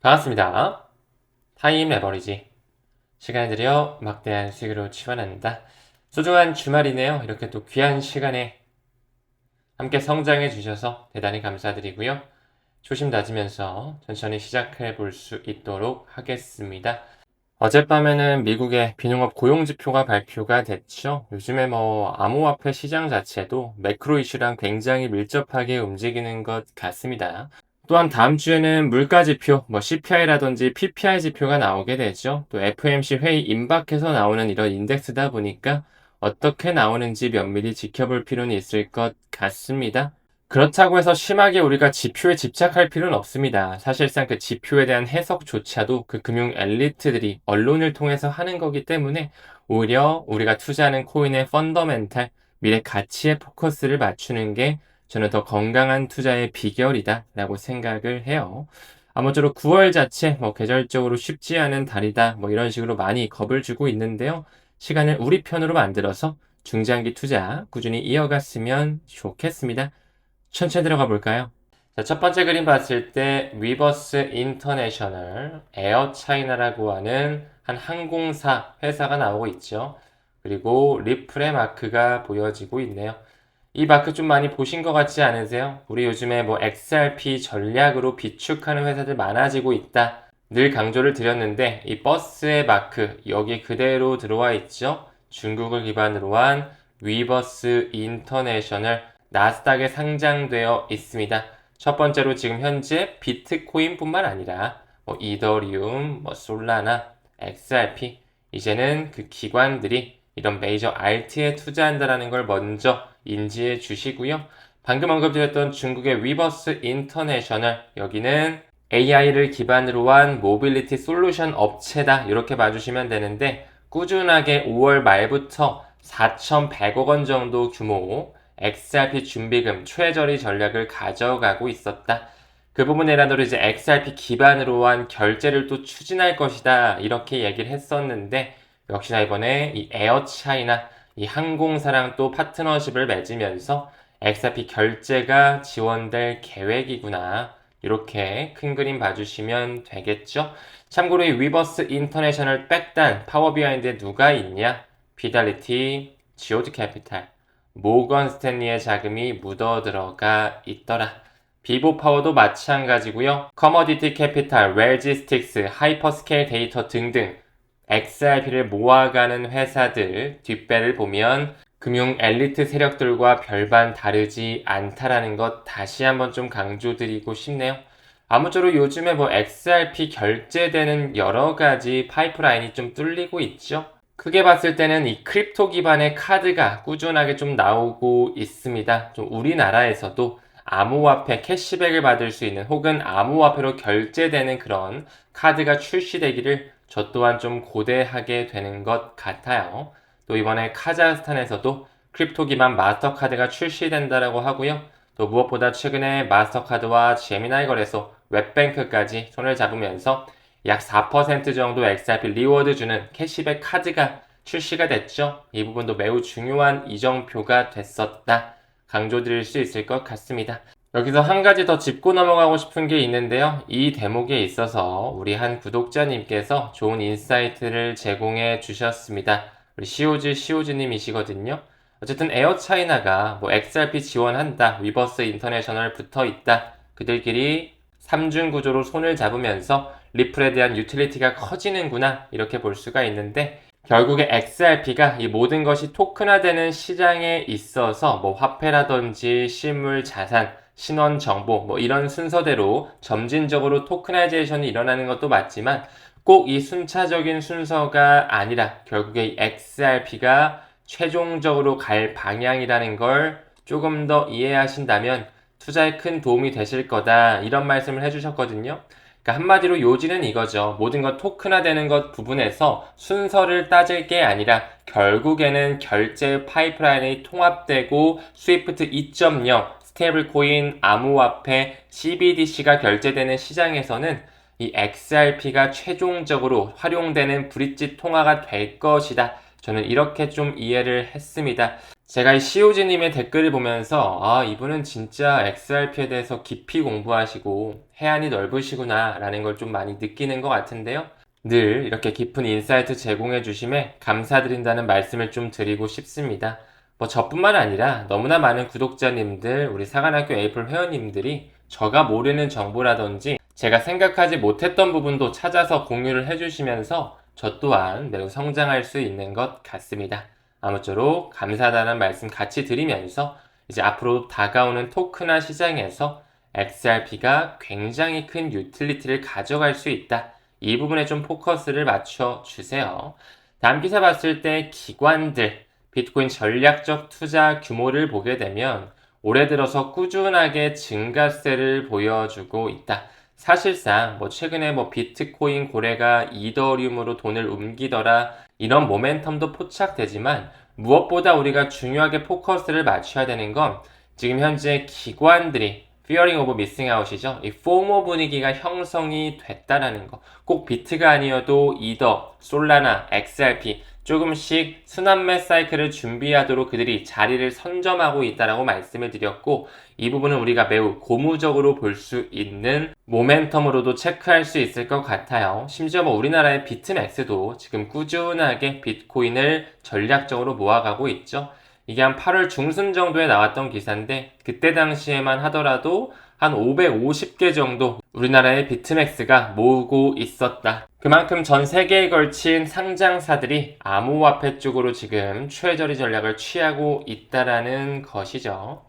반갑습니다. 타임 레버리지. 시간을 들여 막대한 수익으로 치환한다. 소중한 주말이네요. 이렇게 또 귀한 시간에 함께 성장해 주셔서 대단히 감사드리고요. 조심 다지면서 천천히 시작해 볼 수 있도록 하겠습니다. 어젯밤에는 미국의 비농업 고용지표가 발표가 됐죠. 요즘에 뭐 암호화폐 시장 자체도 매크로 이슈랑 굉장히 밀접하게 움직이는 것 같습니다. 또한 다음 주에는 물가 지표, 뭐 CPI라든지 PPI 지표가 나오게 되죠. 또 FOMC 회의 임박해서 나오는 이런 인덱스다 보니까 어떻게 나오는지 면밀히 지켜볼 필요는 있을 것 같습니다. 그렇다고 해서 심하게 우리가 지표에 집착할 필요는 없습니다. 사실상 그 지표에 대한 해석조차도 그 금융 엘리트들이 언론을 통해서 하는 거기 때문에 오히려 우리가 투자하는 코인의 펀더멘탈, 미래 가치에 포커스를 맞추는 게 저는 더 건강한 투자의 비결이다 라고 생각을 해요. 아무쪼록 9월 자체 뭐 계절적으로 쉽지 않은 달이다 뭐 이런 식으로 많이 겁을 주고 있는데요. 시간을 우리 편으로 만들어서 중장기 투자 꾸준히 이어갔으면 좋겠습니다. 천천히 들어가 볼까요? 자, 첫 번째 그림 봤을 때 위버스 인터내셔널 에어 차이나라고 하는 한 항공사 회사가 나오고 있죠. 그리고 리플의 마크가 보여지고 있네요. 이 마크 좀 많이 보신 것 같지 않으세요? 우리 요즘에 뭐 XRP 전략으로 비축하는 회사들 많아지고 있다. 늘 강조를 드렸는데 이 버스의 마크 여기 그대로 들어와 있죠. 중국을 기반으로 한 위버스 인터내셔널 나스닥에 상장되어 있습니다. 첫 번째로 지금 현재 비트코인뿐만 아니라 뭐 이더리움, 뭐 솔라나, XRP 이제는 그 기관들이 이런 메이저 알트에 투자한다라는 걸 먼저 인지해 주시고요. 방금 언급드렸던 중국의 위버스 인터내셔널 여기는 AI를 기반으로 한 모빌리티 솔루션 업체다 이렇게 봐주시면 되는데 꾸준하게 5월 말부터 4,100억 원 정도 규모 XRP 준비금 최저리 전략을 가져가고 있었다. 그 부분에라도 이제 XRP 기반으로 한 결제를 또 추진할 것이다 이렇게 얘기를 했었는데 역시나 이번에 이 에어차이나 이 항공사랑 또 파트너십을 맺으면서 XRP 결제가 지원될 계획이구나. 이렇게 큰 그림 봐주시면 되겠죠. 참고로 이 위버스 인터내셔널 백단 파워비하인드에 누가 있냐? 피달리티, 지오드 캐피탈, 모건 스탠리의 자금이 묻어 들어가 있더라. 비보 파워도 마찬가지고요. 커머디티 캐피탈, 웰지스틱스, 하이퍼스케일 데이터 등등 XRP를 모아가는 회사들 뒷배를 보면 금융 엘리트 세력들과 별반 다르지 않다라는 것 다시 한번 좀 강조드리고 싶네요. 아무쪼록 요즘에 뭐 XRP 결제되는 여러 가지 파이프라인이 좀 뚫리고 있죠. 크게 봤을 때는 이 크립토 기반의 카드가 꾸준하게 좀 나오고 있습니다. 좀 우리나라에서도 암호화폐 캐시백을 받을 수 있는 혹은 암호화폐로 결제되는 그런 카드가 출시되기를 저 또한 좀 고대하게 되는 것 같아요. 또 이번에 카자흐스탄에서도 크립토 기반 마스터카드가 출시된다라고 하고요. 또 무엇보다 최근에 마스터카드와 제미나이 거래소, 웹뱅크까지 손을 잡으면서 약 4% 정도 XRP 리워드 주는 캐시백 카드가 출시가 됐죠. 이 부분도 매우 중요한 이정표가 됐었다. 강조드릴 수 있을 것 같습니다. 여기서 한 가지 더 짚고 넘어가고 싶은 게 있는데요. 이 대목에 있어서 우리 한 구독자님께서 좋은 인사이트를 제공해 주셨습니다. 우리 시오즈 시오즈님이시거든요. 어쨌든 에어차이나가 뭐 XRP 지원한다, 위버스 인터내셔널 붙어 있다. 그들끼리 삼중 구조로 손을 잡으면서 리플에 대한 유틸리티가 커지는구나 이렇게 볼 수가 있는데 결국에 XRP가 이 모든 것이 토큰화되는 시장에 있어서 뭐 화폐라든지 실물 자산 신원 정보 뭐 이런 순서대로 점진적으로 토크나이제이션이 일어나는 것도 맞지만 꼭 이 순차적인 순서가 아니라 결국에 XRP가 최종적으로 갈 방향이라는 걸 조금 더 이해하신다면 투자에 큰 도움이 되실 거다 이런 말씀을 해주셨거든요. 그러니까 한마디로 요지는 이거죠. 모든 것 토큰화되는 것 부분에서 순서를 따질 게 아니라 결국에는 결제 파이프라인이 통합되고 스위프트 2.0 스테이블 코인, 암호화폐, CBDC가 결제되는 시장에서는 이 XRP가 최종적으로 활용되는 브릿지 통화가 될 것이다. 저는 이렇게 좀 이해를 했습니다. 제가 이 시오즈님의 댓글을 보면서 아 이분은 진짜 XRP에 대해서 깊이 공부하시고 해안이 넓으시구나 라는 걸 좀 많이 느끼는 것 같은데요. 늘 이렇게 깊은 인사이트 제공해 주심에 감사드린다는 말씀을 좀 드리고 싶습니다. 뭐 저뿐만 아니라 너무나 많은 구독자님들, 우리 사관학교 에이플 회원님들이 저가 모르는 정보라든지 제가 생각하지 못했던 부분도 찾아서 공유를 해주시면서 저 또한 매우 성장할 수 있는 것 같습니다. 아무쪼록 감사하다는 말씀 같이 드리면서 이제 앞으로 다가오는 토크나 시장에서 XRP가 굉장히 큰 유틸리티를 가져갈 수 있다. 이 부분에 좀 포커스를 맞춰 주세요. 다음 기사 봤을 때 기관들, 비트코인 전략적 투자 규모를 보게 되면 올해 들어서 꾸준하게 증가세를 보여주고 있다. 사실상 뭐 최근에 뭐 비트코인 고래가 이더리움으로 돈을 옮기더라 이런 모멘텀도 포착되지만 무엇보다 우리가 중요하게 포커스를 맞춰야 되는 건 지금 현재 기관들이 fearing of missing out이죠. 이 포모 분위기가 형성이 됐다라는 거. 꼭 비트가 아니어도 이더, 솔라나, XRP 조금씩 순환매 사이클을 준비하도록 그들이 자리를 선점하고 있다라고 말씀을 드렸고 이 부분은 우리가 매우 고무적으로 볼 수 있는 모멘텀으로도 체크할 수 있을 것 같아요. 심지어 뭐 우리나라의 비트맥스도 지금 꾸준하게 비트코인을 전략적으로 모아가고 있죠. 이게 한 8월 중순 정도에 나왔던 기사인데 그때 당시에만 하더라도 한 550개 정도 우리나라의 비트맥스가 모으고 있었다. 그만큼 전 세계에 걸친 상장사들이 암호화폐 쪽으로 지금 최저리 전략을 취하고 있다라는 것이죠.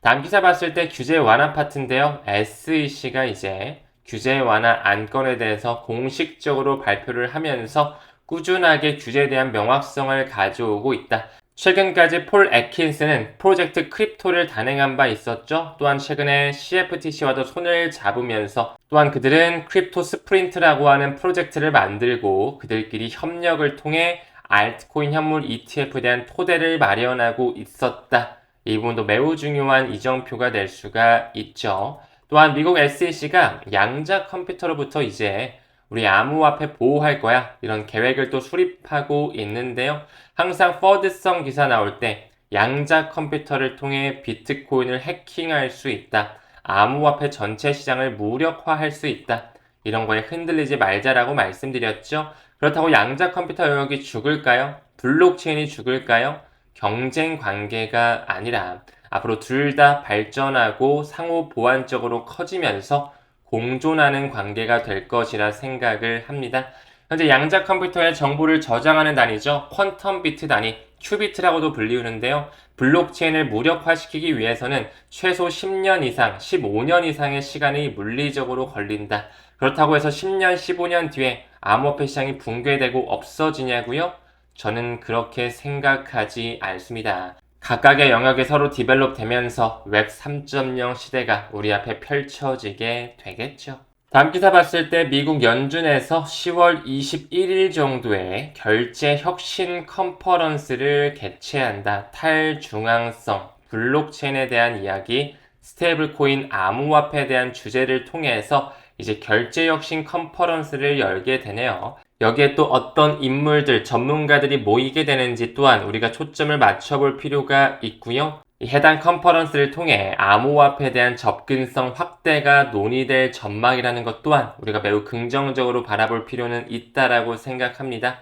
다음 기사 봤을 때 규제 완화 파트인데요. SEC가 이제 규제 완화 안건에 대해서 공식적으로 발표를 하면서 꾸준하게 규제에 대한 명확성을 가져오고 있다. 최근까지 폴 애킨스는 프로젝트 크립토를 단행한 바 있었죠. 또한 최근에 CFTC와도 손을 잡으면서 또한 그들은 크립토 스프린트라고 하는 프로젝트를 만들고 그들끼리 협력을 통해 알트코인 현물 ETF에 대한 토대를 마련하고 있었다. 이 부분도 매우 중요한 이정표가 될 수가 있죠. 또한 미국 SEC가 양자 컴퓨터로부터 이제 우리 암호화폐 보호할 거야. 이런 계획을 또 수립하고 있는데요. 항상 퍼드성 기사 나올 때 양자 컴퓨터를 통해 비트코인을 해킹할 수 있다. 암호화폐 전체 시장을 무력화할 수 있다. 이런 거에 흔들리지 말자라고 말씀드렸죠. 그렇다고 양자 컴퓨터 영역이 죽을까요? 블록체인이 죽을까요? 경쟁 관계가 아니라 앞으로 둘 다 발전하고 상호 보완적으로 커지면서 공존하는 관계가 될 것이라 생각을 합니다. 현재 양자 컴퓨터의 정보를 저장하는 단위죠. 퀀텀 비트 단위, 큐비트라고도 불리우는데요. 블록체인을 무력화시키기 위해서는 최소 10년 이상, 15년 이상의 시간이 물리적으로 걸린다. 그렇다고 해서 10년, 15년 뒤에 암호화폐 시장이 붕괴되고 없어지냐고요? 저는 그렇게 생각하지 않습니다. 각각의 영역이 서로 디벨롭 되면서 웹 3.0 시대가 우리 앞에 펼쳐지게 되겠죠. 다음 기사 봤을 때 미국 연준에서 10월 21일 정도에 결제 혁신 컨퍼런스를 개최한다. 탈중앙성, 블록체인에 대한 이야기, 스테이블 코인 암호화폐에 대한 주제를 통해서 이제 결제 혁신 컨퍼런스를 열게 되네요. 여기에 또 어떤 인물들, 전문가들이 모이게 되는지 또한 우리가 초점을 맞춰볼 필요가 있고요. 해당 컨퍼런스를 통해 암호화폐에 대한 접근성 확대가 논의될 전망이라는 것 또한 우리가 매우 긍정적으로 바라볼 필요는 있다라고 생각합니다.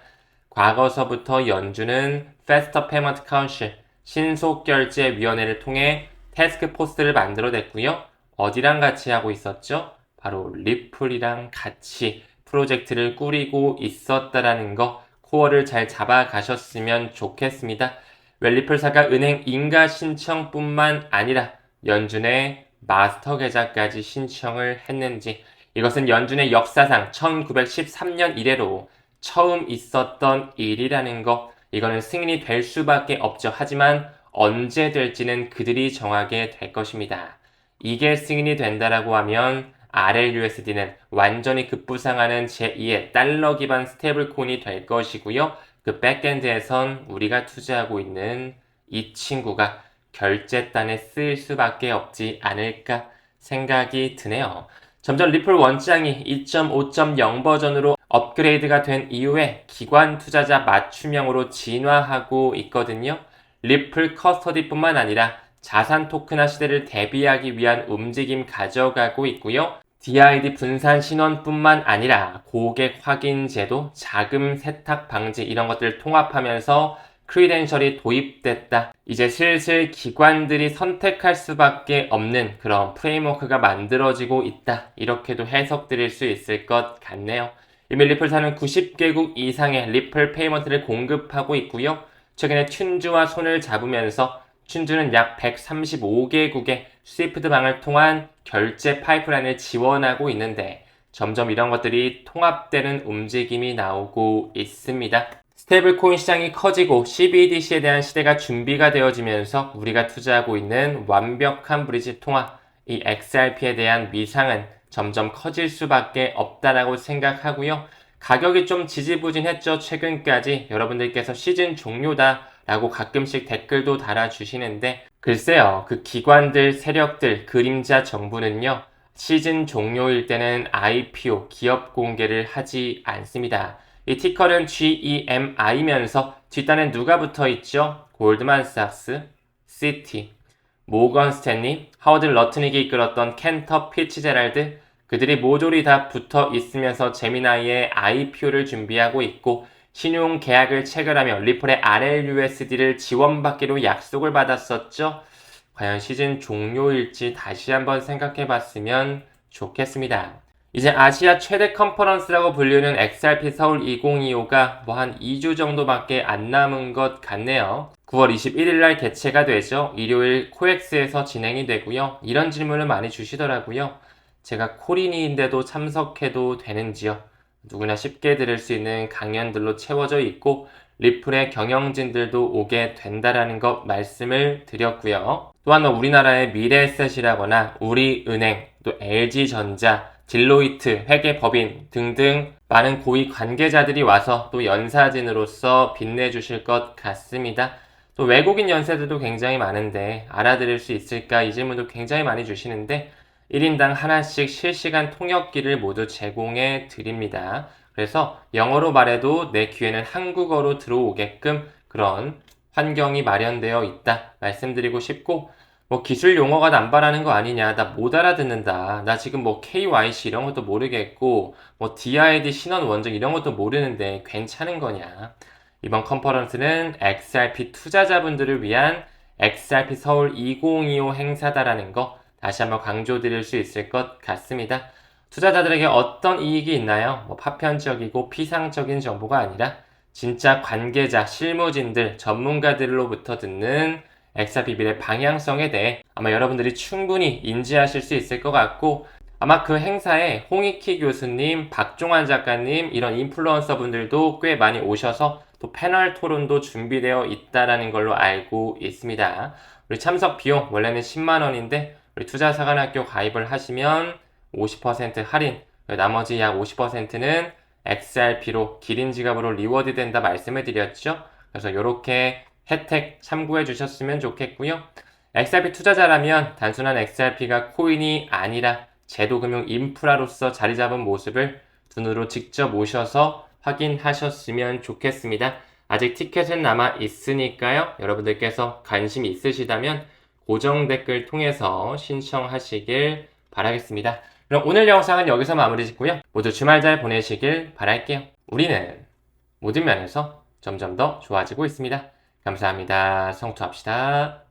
과거서부터 연준은 Faster Payment Council 신속결제위원회를 통해 태스크 포스를 만들어냈고요. 어디랑 같이 하고 있었죠? 바로 리플이랑 같이 프로젝트를 꾸리고 있었다라는 거 코어를 잘 잡아가셨으면 좋겠습니다. 웰리플사가 은행 인가 신청뿐만 아니라 연준의 마스터 계좌까지 신청을 했는지 이것은 연준의 역사상 1913년 이래로 처음 있었던 일이라는 거 이거는 승인이 될 수밖에 없죠. 하지만 언제 될지는 그들이 정하게 될 것입니다. 이게 승인이 된다라고 하면 RLUSD는 완전히 급부상하는 제2의 달러 기반 스테이블코인이 될 것이고요. 그 백엔드에선 우리가 투자하고 있는 이 친구가 결제단에 쓸 수밖에 없지 않을까 생각이 드네요. 점점 리플 원장이 2.5.0 버전으로 업그레이드가 된 이후에 기관 투자자 맞춤형으로 진화하고 있거든요. 리플 커스터디뿐만 아니라 자산 토큰화 시대를 대비하기 위한 움직임 가져가고 있고요. DID 분산 신원뿐만 아니라 고객 확인 제도, 자금 세탁 방지 이런 것들을 통합하면서 크리덴셜이 도입됐다. 이제 슬슬 기관들이 선택할 수밖에 없는 그런 프레임워크가 만들어지고 있다. 이렇게도 해석드릴 수 있을 것 같네요. 이미 리플사는 90개국 이상의 리플 페이먼트를 공급하고 있고요. 최근에 춘주와 손을 잡으면서 춘주는 약 135개국의 스위프트 방을 통한 결제 파이프라인을 지원하고 있는데 점점 이런 것들이 통합되는 움직임이 나오고 있습니다. 스테이블 코인 시장이 커지고 CBDC에 대한 시대가 준비가 되어지면서 우리가 투자하고 있는 완벽한 브리지 통화, 이 XRP에 대한 위상은 점점 커질 수밖에 없다라고 생각하고요. 가격이 좀 지지부진했죠. 최근까지 여러분들께서 시즌 종료다 라고 가끔씩 댓글도 달아주시는데 글쎄요. 그 기관들, 세력들, 그림자 정부는요. 시즌 종료일 때는 IPO, 기업 공개를 하지 않습니다. 이 티커는 GEMI면서 뒷단에 누가 붙어 있죠? 골드만삭스, 시티, 모건 스탠리, 하워드 러트닉이 이끌었던 켄터 피츠제랄드 그들이 모조리 다 붙어 있으면서 제미나이의 IPO를 준비하고 있고 신용 계약을 체결하며 리플의 RLUSD를 지원받기로 약속을 받았었죠. 과연 시즌 종료일지 다시 한번 생각해 봤으면 좋겠습니다. 이제 아시아 최대 컨퍼런스라고 불리는 XRP 서울 2025가 뭐 한 2주 정도밖에 안 남은 것 같네요. 9월 21일 날 개최가 되죠. 일요일 코엑스에서 진행이 되고요. 이런 질문을 많이 주시더라고요. 제가 코리니인데도 참석해도 되는지요? 누구나 쉽게 들을 수 있는 강연들로 채워져 있고 리플의 경영진들도 오게 된다라는 것 말씀을 드렸고요. 또한 우리나라의 미래에셋이라거나 우리은행, 또 LG전자, 딜로이트, 회계법인 등등 많은 고위 관계자들이 와서 또 연사진으로서 빛내주실 것 같습니다. 또 외국인 연세들도 굉장히 많은데 알아들을 수 있을까 이 질문도 굉장히 많이 주시는데 1인당 하나씩 실시간 통역기를 모두 제공해 드립니다. 그래서 영어로 말해도 내 귀에는 한국어로 들어오게끔 그런 환경이 마련되어 있다 말씀드리고 싶고 뭐 기술 용어가 남발하는 거 아니냐 나 못 알아듣는다 나 지금 뭐 KYC 이런 것도 모르겠고 뭐 DID 신원 원정 이런 것도 모르는데 괜찮은 거냐 이번 컨퍼런스는 XRP 투자자분들을 위한 XRP 서울 2025 행사다라는 거 다시 한번 강조드릴 수 있을 것 같습니다. 투자자들에게 어떤 이익이 있나요? 뭐 파편적이고 피상적인 정보가 아니라 진짜 관계자, 실무진들, 전문가들로부터 듣는 엑사피 미래 방향성에 대해 아마 여러분들이 충분히 인지하실 수 있을 것 같고 아마 그 행사에 홍익희 교수님, 박종환 작가님 이런 인플루언서 분들도 꽤 많이 오셔서 또 패널 토론도 준비되어 있다라는 걸로 알고 있습니다. 우리 참석 비용 원래는 10만 원인데 우리 투자사관학교 가입을 하시면 50% 할인, 나머지 약 50%는 XRP로 기린 지갑으로 리워드 된다 말씀을 드렸죠. 그래서 이렇게 혜택 참고해 주셨으면 좋겠고요. XRP 투자자라면 단순한 XRP가 코인이 아니라 제도금융 인프라로서 자리 잡은 모습을 눈으로 직접 오셔서 확인하셨으면 좋겠습니다. 아직 티켓은 남아 있으니까요. 여러분들께서 관심 있으시다면 고정 댓글 통해서 신청하시길 바라겠습니다. 그럼 오늘 영상은 여기서 마무리 짓고요. 모두 주말 잘 보내시길 바랄게요. 우리는 모든 면에서 점점 더 좋아지고 있습니다. 감사합니다. 성투합시다.